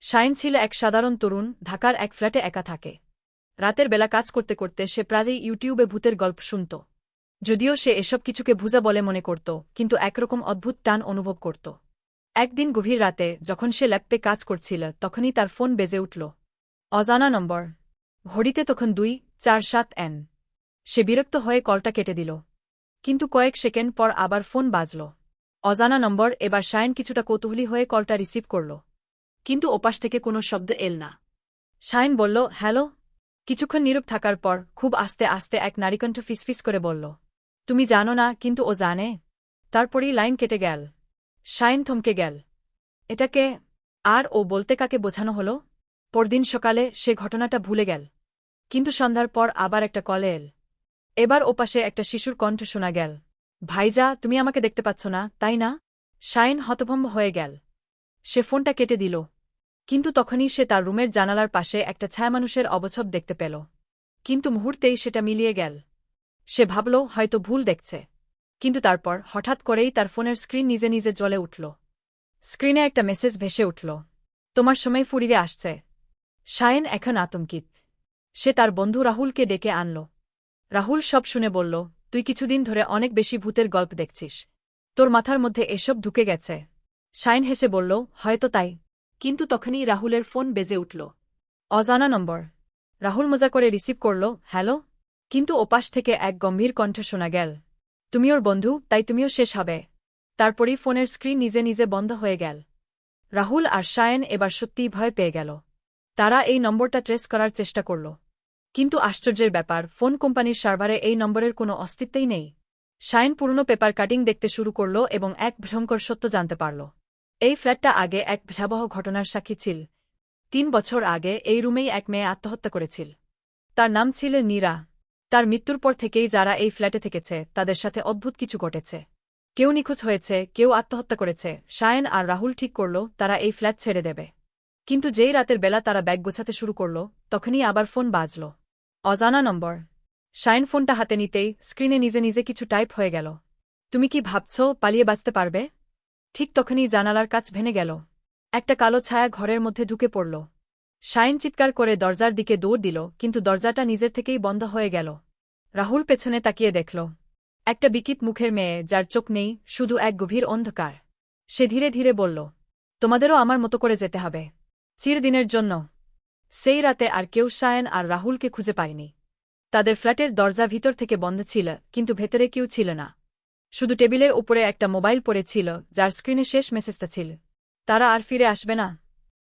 Shine ছিল এক সাধারণ তরুণ, ঢাকার এক ফ্ল্যাটে একা থাকে। রাতের বেলা কাজ করতে করতে সে প্রায়ই ইউটিউবে ভূতের গল্প শুনত। যদিও সে এসব কিছুকে ভুজা বলে মনে করত, কিন্তু একরকম অদ্ভুত টান অনুভব করত। একদিন গভীর রাতে যখন সে ল্যাপে কাজ করছিল, তখনই তার ফোন বেজে উঠল। অজানা নম্বর। ঘড়িতে তখন দুই, চার, সাত, এন। সে বিরক্ত হয়ে কলটা কেটে দিল। কিন্তু কয়েক সেকেন্ড পর আবার ফোন বাজল। অজানা নম্বর, এবার শায়ন কিছুটা কৌতূহলী হয়ে কলটা রিসিভ করল। কিন্তু ওপাশ থেকে কোনো শব্দ এল না। শাইন বলল, হ্যালো? কিছুক্ষণ নীরব থাকার পর খুব আস্তে আস্তে এক নারীকণ্ঠ ফিসফিস করে বলল, তুমি জানো না, কিন্তু ও জানে। তারপরই লাইন কেটে গেল। শাইন থমকে গেল। এটাকে আর ও বলতে কাকে বোঝানো হল? পরদিন সকালে সে ঘটনাটা ভুলে গেল। কিন্তু সন্ধ্যার পর আবার একটা কলে এল। এবার ওপাশে একটা শিশুর কণ্ঠ শোনা গেল। ভাইজা, তুমি আমাকে দেখতে পাচ্ছ না, তাই না? শাইন হতভম্ব হয়ে গেল। সে ফোনটা কেটে দিল। কিন্তু তখনই সে তার রুমের জানালার পাশে একটা ছায়ামানুষের অবছব দেখতে পেল। কিন্তু মুহূর্তেই সেটা মিলিয়ে গেল। সে ভাবল, হয়তো ভুল দেখছে। কিন্তু তারপর হঠাৎ করেই তার ফোনের স্ক্রিন নিজে নিজে জ্বলে উঠল। স্ক্রিনে একটা মেসেজ ভেসে উঠল। তোমার সময় ফুরিয়ে আসছে। শায়েন এখন আতঙ্কিত। সে তার বন্ধু রাহুলকে ডেকে আনল। রাহুল সব শুনে বলল, তুই কিছুদিন ধরে অনেক বেশি ভূতের গল্প দেখছিস। তোর মাথার মধ্যে এসব ঢুকে গেছে। শাইন হেসে বলল, হয়তো তাই। কিন্তু তখনই রাহুলের ফোন বেজে উঠল। অজানা নম্বর। রাহুল মজা করে রিসিভ করল, হ্যালো? কিন্তু ওপাশ থেকে এক গম্ভীর কণ্ঠ শোনা গেল, তুমি ওর বন্ধু, তাই তুমিও শেষ হবে। তারপরই ফোনের স্ক্রিন নিজে নিজে বন্ধ হয়ে গেল। রাহুল আর শায়ন এবার সত্যিই ভয় পেয়ে গেল। তারা এই নম্বরটা ট্রেস করার চেষ্টা করল। কিন্তু আশ্চর্যের ব্যাপার, ফোন কোম্পানির সার্ভারে এই নম্বরের কোনো অস্তিত্বই নেই। শায়ন পুরনো পেপার কাটিং দেখতে শুরু করল এবং এক ভয়ঙ্কর সত্য জানতে পারল। এই ফ্ল্যাটটা আগে এক ভয়াবহ ঘটনার সাক্ষী ছিল। তিন বছর আগে এই রুমেই এক মেয়ে আত্মহত্যা করেছিল। তার নাম ছিল নীরা। তার মৃত্যুর পর থেকেই যারা এই ফ্ল্যাটে থেকেছে, তাদের সাথে অদ্ভুত কিছু ঘটেছে। কেউ নিখোঁজ হয়েছে, কেউ আত্মহত্যা করেছে। শায়ন আর রাহুল ঠিক করল, তারা এই ফ্ল্যাট ছেড়ে দেবে। কিন্তু যেই রাতের বেলা তারা ব্যাগ গোছাতে শুরু করল, তখনই আবার ফোন বাজল। অজানা নম্বর। শাইন ফোনটা হাতে নিতেই স্ক্রিনে নিজে নিজে কিছু টাইপ হয়ে গেল। তুমি কি ভাবছ পালিয়ে বাঁচতে পারবে? ঠিক তখনই জানালার কাছ ভেঙে গেল। একটা কালো ছায়া ঘরের মধ্যে ঢুকে পড়ল। শাইন চিৎকার করে দরজার দিকে দৌড় দিল, কিন্তু দরজাটা নিজের থেকেই বন্ধ হয়ে গেল। রাহুল পেছনে তাকিয়ে দেখল। একটা বিকিত মুখের মেয়ে, যার চোখ নেই, শুধু এক গভীর অন্ধকার। সে ধীরে ধীরে বলল, তোমাদেরও আমার মতো করে যেতে হবে। চিরদিনের জন্য। সেই রাতে আর কেউ শায়ন আর রাহুলকে খুঁজে পায়নি। তাদের ফ্ল্যাটের দরজা ভিতর থেকে বন্ধ ছিল, কিন্তু ভেতরে কেউ ছিল না। শুধু টেবিলের উপরে একটা মোবাইল পড়েছিল, যার স্ক্রিনে শেষ মেসেজটা ছিল। তারা আর ফিরে আসবে না।